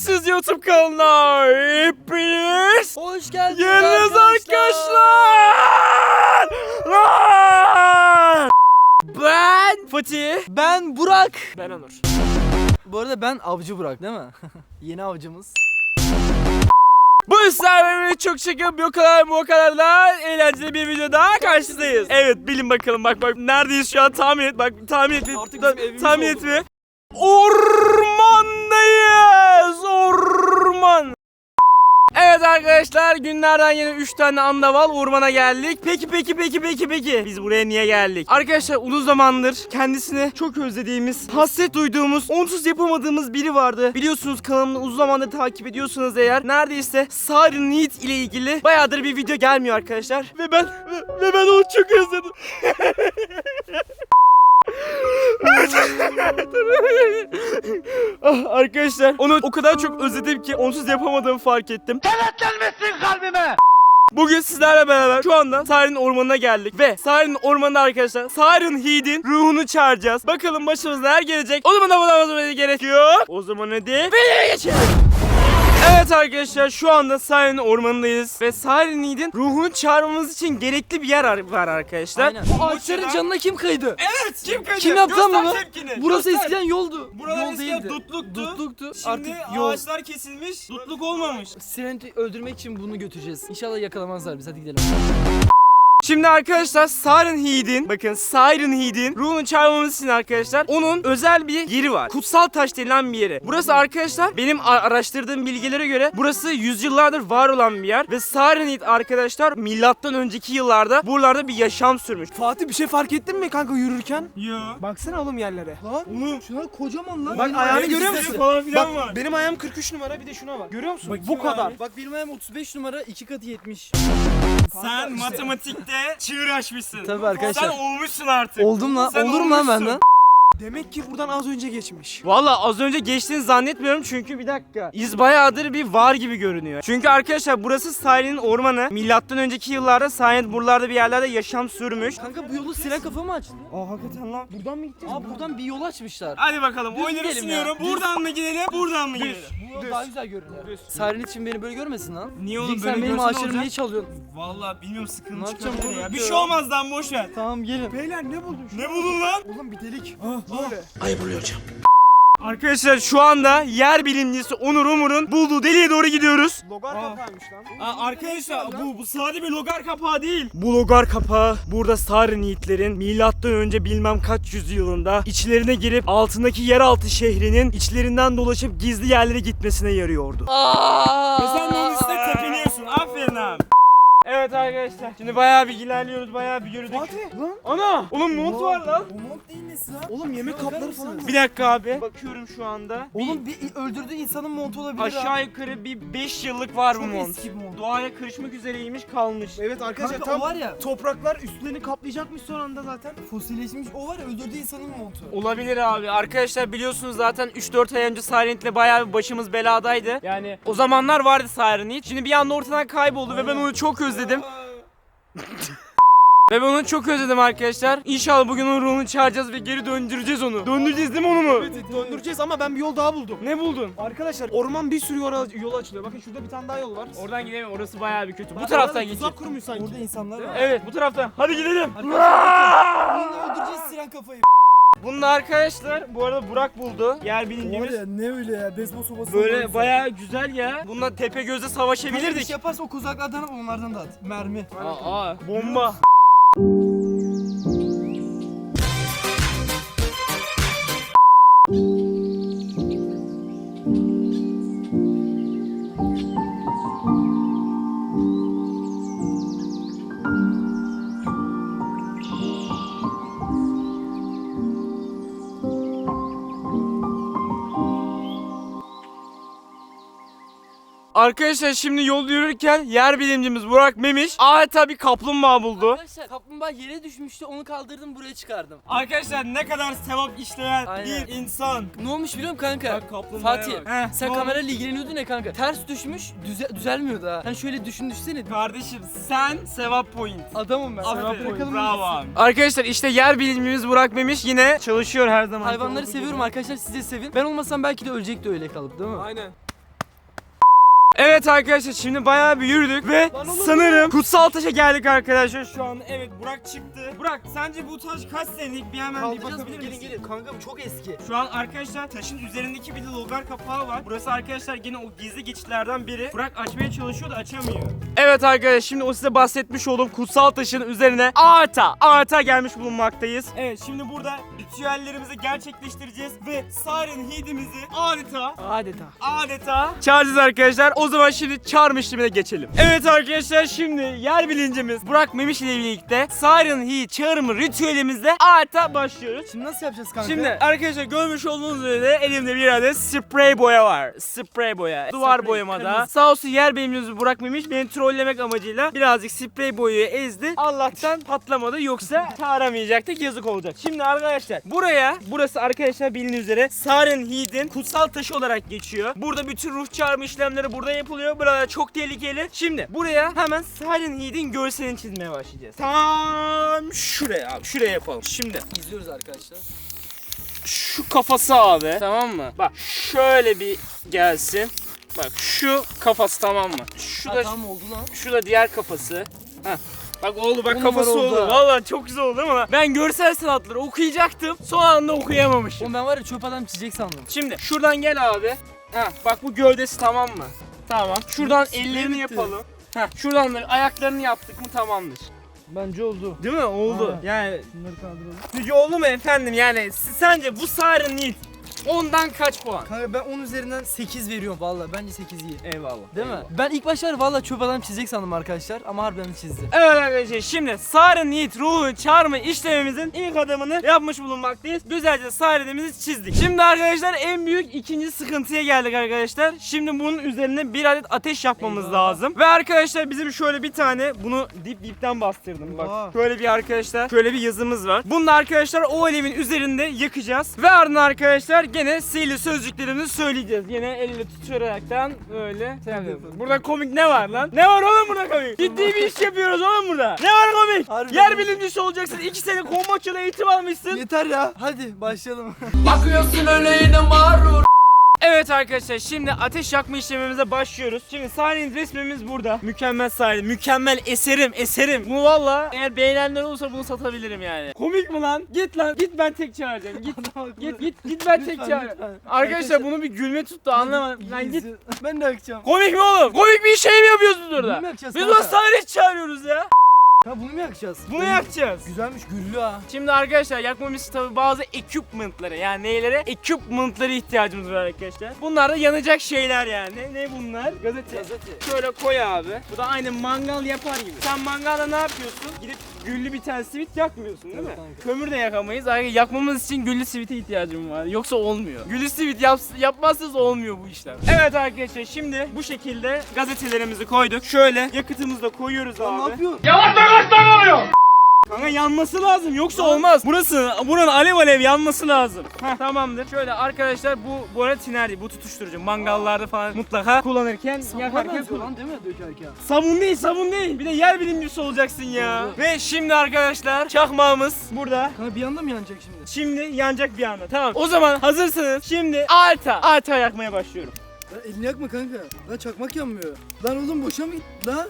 Eksiz YouTube kanalına hepiniz Hoş geldiniz Geliniz arkadaşlar. Lan! Ben Fatih. Ben Burak. Ben Onur. Bu arada ben Avcı Burak değil mi? Yeni avcımız. Bu sizlerle çok bir o kadar bu kadar da eğlenceli bir videoda karşınızdayız. Evet bilin bakalım bak bak neredeyiz şu an tahmin et bak tahmin et Artık da- tahmin et mi? Ormandayız orman. Evet arkadaşlar günlerden yine 3 tane andaval ormana geldik. Peki peki peki peki peki biz buraya niye geldik? Arkadaşlar uzun zamandır kendisini çok özlediğimiz, hasret duyduğumuz, onsuz yapamadığımız biri vardı. Biliyorsunuz kanalımı uzun zamandır takip ediyorsanız eğer neredeyse Sarı Need ile ilgili bayağıdır bir video gelmiyor arkadaşlar. Ve ben ve, ve ben onu çok özledim. ah, arkadaşlar onu o kadar çok özledim ki onsuz yapamadığımı fark ettim. Kenetlenmesin kalbime. Bugün sizlerle beraber şu anda Sarin ormanına geldik ve Sarin ormanında arkadaşlar Sarin Heed'in ruhunu çağıracağız. Bakalım başımıza neler gelecek. O zaman abone olmamız gerekiyor. O zaman hadi videoya geçelim. Evet arkadaşlar şu anda Sarin ormanındayız ve Sarin Heed'in ruhunu çağırmamız için gerekli bir yer ar- var arkadaşlar. Aynen. Bu ağaçların canına kim kaydı? Evet kim kaydı? Kim yaptı Göster tepkini. Burası Göster. eskiden yoldu. Buralar Yol eskiden değildi. dutluktu. Dutluktu. Şimdi Artık yol. ağaçlar kesilmiş, dutluk olmamış. Sireni öldürmek için bunu götüreceğiz. İnşallah yakalamazlar biz hadi gidelim. Şimdi arkadaşlar Siren Heed'in bakın Siren Heed'in ruhunu çağırmamız için arkadaşlar onun özel bir yeri var. Kutsal taş denilen bir yeri. Burası arkadaşlar benim araştırdığım bilgilere göre burası yüzyıllardır var olan bir yer ve Siren Heed arkadaşlar milattan önceki yıllarda buralarda bir yaşam sürmüş. Fatih bir şey fark ettin mi kanka yürürken? Yo. Baksana oğlum yerlere. Lan Oğlum şunlar kocaman lan. bak Benim ayağını görüyor musun? Falan filan Bak var. benim ayağım 43 numara bir de şuna bak. Görüyor musun? Bakayım Bu kadar. abi. Bak benim ayağım 35 numara 2 katı 70. Sen matematikte çığır açmışsın. Tabii arkadaşlar. Sen olmuşsun artık. Oldum lan. Sen Olurum lan olmuşsun. benden. Demek ki buradan az önce geçmiş. Valla az önce geçtiğini zannetmiyorum çünkü bir dakika. İz bayağıdır bir var gibi görünüyor. Çünkü arkadaşlar burası Silent'in ormanı. Milattan önceki yıllarda Silent buralarda bir yerlerde yaşam sürmüş. Kanka bu yolu siren kafa mı açtı? Aa hakikaten lan. Buradan mı gideceğiz? Aa buradan bir yol açmışlar. Hadi bakalım Düz oyları gidelim sunuyorum. ya. Düz. Buradan mı gidelim? Buradan mı gidelim? Bu yol daha güzel görünüyor. Siren için beni böyle görmesin lan. Niye oğlum Diyecek, böyle sen benim görsen ne ağaçlarımı olacak? niye çalıyorsun? Valla bilmiyorum Ne sıkıntı yapacağım bunu ya. Bir şey olmaz lan boş ver. Tamam gelin. Beyler ne buldun? şu- Ne buldun lan? Oğlum bir delik. Ah, Böyle. Arkadaşlar şu anda yer bilimcisi Onur Umur'un bulduğu deliğe doğru gidiyoruz. Logar Aa. kapağıymış lan. Aa, arkadaşlar bu, bu sadece bir logar kapağı değil. Bu logar kapağı burada Sarı Yiğitlerin milattan önce bilmem kaç yüzyılında içlerine girip altındaki yeraltı şehrinin içlerinden dolaşıp gizli yerlere gitmesine yarıyordu. Aa! Ve sen de arkadaşlar. Şimdi bayağı bir ilerliyoruz, bayağı bir yürüdük. Fatih lan. Ana! Oğlum mont var lan. Bu mont değil nesi lan? Oğlum yemek kapları falan. Bir dakika abi. Bakıyorum şu anda. Oğlum bir öldürdüğü insanın montu olabilir. Aşağı yukarı bir 5 yıllık var bu Çok mont. eski bir mont. Doğaya karışmak üzereymiş kalmış. Evet arkadaşlar Kanka tam o var ya. topraklar üstlerini kaplayacakmış son anda zaten. Fosilleşmiş o var ya öldürdüğü insanın montu. Olabilir abi. Arkadaşlar biliyorsunuz zaten 3-4 ay önce Silent'le bayağı bir başımız beladaydı. Yani o zamanlar vardı Silent. Şimdi bir anda ortadan kayboldu ve ben onu çok özledim. Ve ben onu çok özledim arkadaşlar. İnşallah bugün onun ruhunu çağıracağız ve geri döndüreceğiz onu. Döndüreceğiz değil mi onu mu? Evet döndüreceğiz ama ben bir yol daha buldum. Ne buldun? Arkadaşlar orman bir sürü yola, yol açılıyor. Bakın şurada bir tane daha yol var. Oradan gidelim. Orası bayağı bir kötü. Bu taraftan geçelim. Tuzak kurmuş sanki. Orada insanlar var. Evet bu taraftan. Hadi gidelim. Bununla öldüreceğiz siren kafayı. Bunu da arkadaşlar bu arada Burak buldu. Yer bilimcimiz. ne öyle ya bezbol sobası. Böyle bayağı güzel ya. Bununla tepe gözle Bir savaşabilirdik. şey yaparsa o kuzaklardan onlardan da at. Mermi. Aa, bomba. Arkadaşlar şimdi yol yürürken yer bilimcimiz Burak Memiş adeta bir kaplumbağa buldu. Arkadaşlar kaplumbağa yere düşmüştü onu kaldırdım buraya çıkardım. Arkadaşlar ne kadar sevap işleyen Aynen. bir insan. Ne olmuş biliyor musun kanka? Bak kaplumbağaya Fatih bak. Heh, sen ne kamerayla ilgileniyordun ya kanka. Ters düşmüş düze- düzelmiyordu ha. Sen şöyle düşün düşsene. Kardeşim sen sevap point. Adamım ben. Aferin bravo abi. Arkadaşlar işte yer bilimcimiz Burak Memiş yine çalışıyor her zaman. Hayvanları seviyorum arkadaşlar siz de sevin. Ben olmasam belki de ölecekti öyle kalıp değil mi? Aynen. Evet arkadaşlar şimdi bayağı bir yürüdük ve sanırım kutsal taşa geldik arkadaşlar şu an. Evet Burak çıktı. Burak sence bu taş kaç senelik bir hemen bir bakabilir gelin misin? gelin. Kanka bu çok eski. Şu an arkadaşlar taşın üzerindeki bir de logar kapağı var. Burası arkadaşlar gene o gizli geçitlerden biri. Burak açmaya çalışıyor da açamıyor. Evet arkadaşlar şimdi o size bahsetmiş olduğum kutsal taşın üzerine Arta, Arta gelmiş bulunmaktayız. Evet şimdi burada ritüellerimizi gerçekleştireceğiz ve Siren Heed'imizi adeta Adeta. adeta çağıracağız arkadaşlar. O zaman şimdi çağırma işlemine geçelim. Evet arkadaşlar şimdi yer bilincimiz Burak Memiş ile birlikte Siren Heed çağırma ritüelimizle adeta başlıyoruz. Şimdi nasıl yapacağız kanka? Şimdi arkadaşlar görmüş olduğunuz üzere elimde bir adet sprey boya var. Sprey boya. Duvar Sprey, boyamada. kırmızı. Sağ olsun yer bilimimizi bırakmamış. Beni trollemek amacıyla birazcık sprey boyayı ezdi. Allah'tan patlamadı yoksa çağıramayacaktık yazık olacak. Şimdi arkadaşlar buraya burası arkadaşlar bildiğiniz üzere Siren Heed'in kutsal taşı olarak geçiyor. Burada bütün ruh çağırma işlemleri burada yapılıyor. Burada çok tehlikeli. Şimdi buraya hemen Siren Heed'in görselini çizmeye başlayacağız. Tam şuraya abi. Şuraya yapalım. Şimdi İzliyoruz arkadaşlar. şu kafası abi. Tamam mı? Bak şöyle bir gelsin. Bak şu kafası tamam mı? Şu Ha, da tamam oldu lan. şu da diğer kafası. Heh. Bak oldu bak On kafası numara oldu. oldu. Vallahi çok güzel oldu ama ben görsel sanatları okuyacaktım. Son anda okuyamamışım. Oğlum ben var ya çöp adam çizecek sandım. Şimdi şuradan gel abi. Ha bak bu gövdesi tamam mı? Tamam. Şuradan Bitti. ellerini yapalım. Heh, şuradan da ayaklarını yaptık mı tamamdır. Bence oldu. Değil mi? Oldu. Ha. Yani Bunları kaldıralım. Çünkü oldu mu efendim? Yani sence bu sarı nil 10'dan kaç puan? Kanka ben 10 üzerinden 8 veriyorum valla bence 8 iyi. Eyvallah. Değil mi? Ben ilk başlar valla çöp adam çizecek sandım arkadaşlar ama harbiden çizdi. Evet arkadaşlar şimdi Sarı Niyet ruhu çağırma işlemimizin ilk adımını yapmış bulunmaktayız. Güzelce Sarı'nimizi çizdik. Şimdi arkadaşlar en büyük ikinci sıkıntıya geldik arkadaşlar. Şimdi bunun üzerine bir adet ateş yapmamız Eyvallah. lazım. Ve arkadaşlar bizim şöyle bir tane bunu dip dipten bastırdım bak. Eyvah. Şöyle bir arkadaşlar şöyle bir yazımız var. Bunu da arkadaşlar o alevin üzerinde yakacağız. Ve ardından arkadaşlar gene sihirli sözcüklerimizi söyleyeceğiz. Yine elle tutaraktan böyle şey yapıyoruz. Burada komik ne var lan? Ne var oğlum burada komik? Ciddi bir iş yapıyoruz oğlum burada. Ne var komik? Harbiden. Yer bilimcisi olacaksın. İki sene kombatçıda eğitim almışsın. Yeter ya. Hadi başlayalım. Evet arkadaşlar şimdi ateş yakma işlemimize başlıyoruz. Şimdi sahnenin resmimiz burada. Mükemmel sahne, mükemmel eserim, eserim. Bu valla eğer beğenenler olursa bunu satabilirim yani. Komik mi lan? Git lan, git ben tek çağıracağım. Git, git, git, git ben tek çağıracağım. Arkadaşlar bunu bir gülme tuttu anlamadım. Lan git. Ben de yakacağım. Komik mi oğlum? Komik bir şey mi yapıyorsunuz orada? Bunu Biz sahne çağırıyoruz ya. Ha bunu mu yakacağız? Bunu yakacağız. Güzelmiş güllü ha. Şimdi arkadaşlar yakmamız için tabii bazı equipment'lara yani neylere? Equipment'lara ihtiyacımız var arkadaşlar. Bunlar da yanacak şeyler yani. Ne bunlar? Gazete. Gazete. Şöyle koy abi. Bu da aynı mangal yapar gibi. Sen mangalda ne yapıyorsun? Gidip güllü bir tane simit yakmıyorsun değil mi? Kömür de yakamayız. Ayrıca yakmamız için güllü simite ihtiyacım var. Yoksa olmuyor. Güllü simit yap, yapmazsanız olmuyor bu işler. Evet arkadaşlar şimdi bu şekilde gazetelerimizi koyduk. Şöyle yakıtımızı da koyuyoruz abi. ne yapıyorsun? Kanka yanması lazım yoksa olmaz. Burası buranın alev alev yanması lazım. Heh, tamamdır. Şöyle arkadaşlar bu bu arada tiner değil bu tutuşturucu. Mangallarda falan mutlaka kullanırken yakarken kullan. lan değil mi dökerken? Sabun değil sabun değil. Bir de yer bilimcisi olacaksın ya. Ve şimdi arkadaşlar çakmağımız burada. Kanka bir anda mı yanacak şimdi? Şimdi yanacak bir anda. Tamam. O zaman hazırsınız. Şimdi alta. Alta yakmaya başlıyorum. Lan elini yakma kanka. Lan çakmak yanmıyor. Lan oğlum boşa mı gitti lan?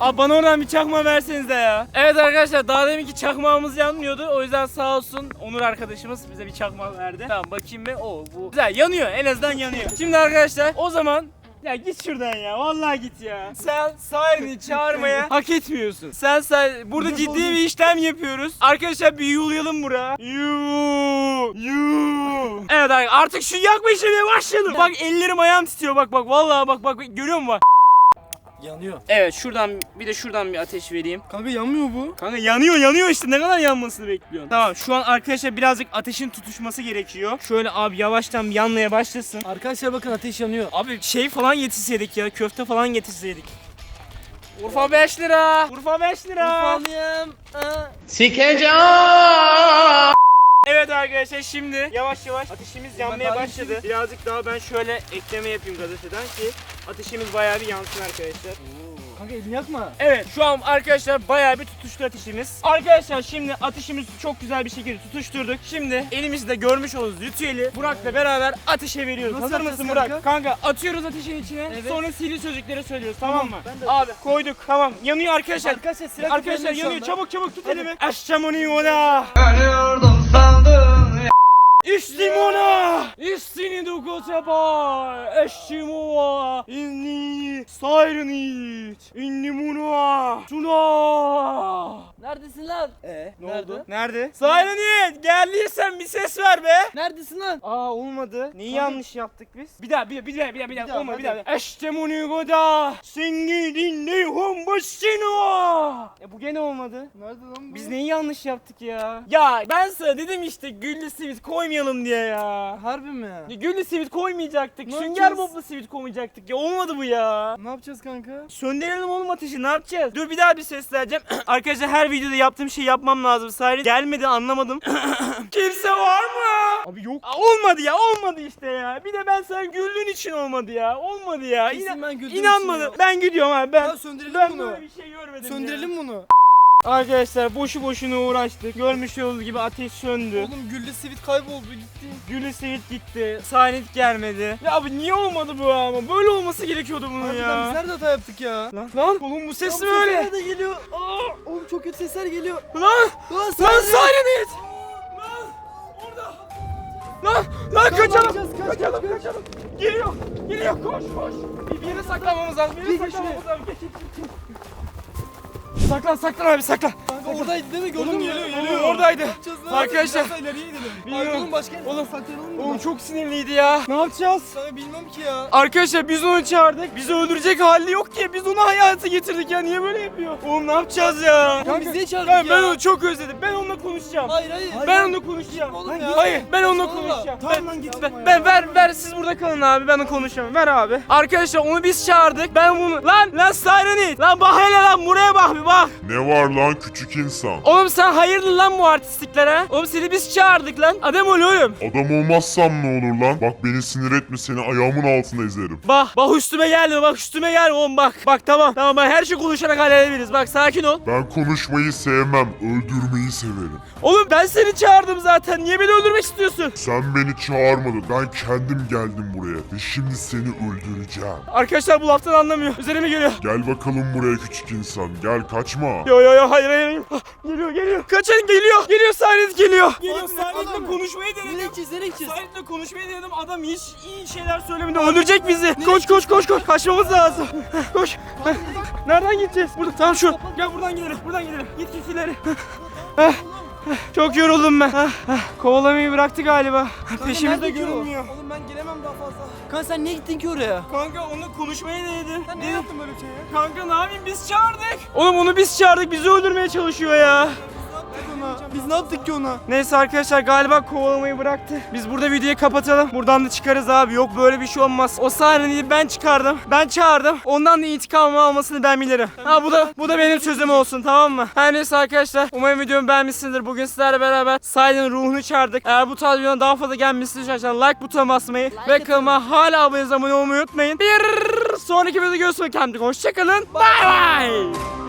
Abi bana oradan bir çakma versenize ya. Evet arkadaşlar daha deminki çakmağımız yanmıyordu. O yüzden sağ olsun Onur arkadaşımız bize bir çakma verdi. Tamam bakayım be. Oo bu güzel yanıyor. En azından yanıyor. Şimdi arkadaşlar o zaman ya git şuradan ya. Vallahi git ya. Sen sahibini çağırmaya hak etmiyorsun. Sen sen burada ciddi bir işlem yapıyoruz. Arkadaşlar bir yulayalım bura. Yuu. Yuu. Evet artık şu yakma işlemeye başladım. Bak ellerim ayağım titriyor. Bak bak vallahi bak bak görüyor musun bak. Yanıyor. Evet şuradan bir de şuradan bir ateş vereyim. Kanka yanmıyor bu. Kanka yanıyor yanıyor işte ne kadar yanmasını bekliyorsun. Tamam şu an arkadaşlar birazcık ateşin tutuşması gerekiyor. Şöyle abi yavaştan yanmaya başlasın. Arkadaşlar bakın ateş yanıyor. Abi şey falan getirseydik ya köfte falan getirseydik. Urfa 5 lira. Urfa 5 lira. Urfalıyım. Evet arkadaşlar şimdi yavaş yavaş ateşimiz yanmaya başladı. Birazcık daha ben şöyle ekleme yapayım gazeteden ki ateşimiz bayağı bir yansın arkadaşlar. Kanka elini yakma. Evet şu an arkadaşlar bayağı bir tutuştu ateşimiz. Arkadaşlar şimdi ateşimizi çok güzel bir şekilde tutuşturduk. Şimdi elimizde görmüş olduğunuz ritüeli Burak'la beraber ateşe veriyoruz. Nasıl Hazır mısın Burak? kanka? Kanka atıyoruz ateşin içine. Evet. Sonra sihirli sözcükleri söylüyoruz tamam mı? ben de- Abi koyduk tamam. Yanıyor arkadaşlar. Arkadaşlar silah Arkadaşlar tutuyorum şu yanıyor anda. çabuk çabuk tut elimi. Aşçamoni ola. Ölüyordum sandım İstimona! İstini dukoteba! Eştimua! İnni sayrenit! İnnimuna! Tuna! Neredesin lan? Ee, Ne oldu? Nerede? Sayrenit! Geldiysen bir ses ver be! Neredesin lan? Aa olmadı. Neyi Kanka- yanlış yaptık biz? Bir daha bir daha bir daha bir daha bir daha, olmadı bir daha. Eştemuni goda! Singi dinle hom başino! E bu gene olmadı. Nerede lan bu? Biz neyi yanlış yaptık ya? Ya ben sana dedim işte güllü sivit koymayalım diye ya. Harbi mi? Ya Güllü sivit koymayacaktık. Ne Sünger boblu sivit koymayacaktık ya. Olmadı bu ya. Ne yapacağız kanka? Söndürelim oğlum ateşi ne yapacağız? Dur bir daha bir ses vereceğim. Arkadaşlar her videoda yaptığım şeyi yapmam lazım. Sayri gelmedi anlamadım. Kimse var mı? Abi yok. Aa, olmadı ya olmadı işte ya. Bir de ben sen güldüğün için olmadı ya. Olmadı ya. Kesin İna- ben güldüğüm İnanmadım. için ya. Ben gidiyorum abi ben. Ya söndürelim ben bunu. böyle bir şey görmedim ya. Söndürelim bunu. Arkadaşlar boşu boşuna uğraştık. Görmüş olduğunuz gibi ateş söndü. Oğlum güllü sivit kayboldu gitti. Gülü Seyit gitti. Sanit gelmedi. Ya abi niye olmadı bu ama? Böyle olması gerekiyordu bunun Harbiden biz ya. nerede hata yaptık ya? Lan, lan oğlum bu ses mi öyle? sesler de geliyor. Aa, oğlum çok kötü sesler geliyor. Lan Lan lan Sanit! Sanit! Lan orada. Lan lan kaçalım. kaç, kaçalım kaç, kaç. kaçalım. Geliyor. Geliyor koş koş. Bir, bir yere saklanmamız lazım. Bir yere geç saklanmamız lazım. Geç, geç, geç. Saklan saklan abi saklan. Kanka oradaydı değil mi? Gördün mü? geliyor, geliyor. Oradaydı. Arkadaşlar. Biraz daha ileriye gidelim. Bilmiyorum. Oğlum başka yere Oğlum. saklanalım mı? Oğlum çok sinirliydi ya. Ne yapacağız? Sana bilmem ki ya. Arkadaşlar biz onu çağırdık. Bizi öldürecek hali yok ki. Biz onu hayata getirdik ya. Niye böyle yapıyor? Oğlum ne yapacağız ya? Oğlum biz niye çağırdık Kanka, ben ya? onu çok özledim. Ben onunla konuşacağım. Hayır hayır. Ben onunla konuşacağım. Oğlum ya. Hayır, ben onunla konuşacağım. Tamam lan git. Ben, ya. ver ver siz burada kalın abi. Ben konuşacağım. Ver abi. Arkadaşlar onu biz çağırdık. Ben bunu lan lan Sirenit. Lan bak hele lan buraya bak bir bak. Ne var lan küçük insan? Oğlum sen hayırdır lan bu artistliklere? Oğlum seni biz çağırdık lan. Adam ol oğlum. Adam olmazsam ne olur lan? Bak beni sinir etme seni ayağımın altında ezerim. Bak bak üstüme gelme bak üstüme gelme oğlum bak. Bak tamam tamam ben her şey konuşarak halledebiliriz. Bak sakin ol. Ben konuşmayı sevmem, öldürmeyi severim. Oğlum ben seni çağırdım zaten. Niye beni öldürmek istiyorsun? Sen beni çağırmadın, ben kendim geldim buraya ve şimdi seni öldüreceğim. Arkadaşlar bu laftan anlamıyor. Üzerime geliyor. Gel bakalım buraya küçük insan, gel kaçma. Yo yo yo hayır hayır. Ah, Geliyor geliyor. Kaçın geliyor. Geliyor Silent geliyor. Silent'le adam- konuşmayı Nereye denedim. gideceğiz nereye gideceğiz? Silent'le konuşmayı denedim. Adam hiç iyi şeyler söylemedi. Öldürecek bizi. Koş koş koş koş. Kaçmamız lazım. Koş. Nereden gideceğiz? Burada. Tamam şu. Gel buradan gidelim. Buradan gidelim. Git git ileri. Ah, Çok yoruldum ben. Ah, ah. Kovalamayı bıraktı galiba. Peşimizde nerede ki o? görünmüyor. Oğlum ben gelemem daha fazla. Kanka sen niye gittin ki oraya? Kanka onunla konuşmayı denedim. Sen ne yaptın böyle bir şey ya? Kanka ne yapayım biz çağırdık. Oğlum onu biz çağırdık. Bizi öldürmeye çalışıyor ya. Biz ne yaptık ki ona? Neyse arkadaşlar galiba kovalamayı bıraktı. Biz burada videoyu kapatalım. Buradan da çıkarız abi. Yok böyle bir şey olmaz. O sahneyi ben çıkardım. Ben çağırdım. Ondan da intikamımı almasını ben bilirim. Ha bu da bu da benim sözüm olsun tamam mı? Her neyse arkadaşlar. Umarım videomu beğenmişsinizdir. Bugün sizlerle beraber Saydın ruhunu çağırdık. Eğer bu tarz videodan daha fazla gelmesini istiyorsanız like butonuna basmayı ve kanalıma hala abone olmayı unutmayın. Bir sonraki videoda görüşmek üzere. Hoşçakalın. Bay bay.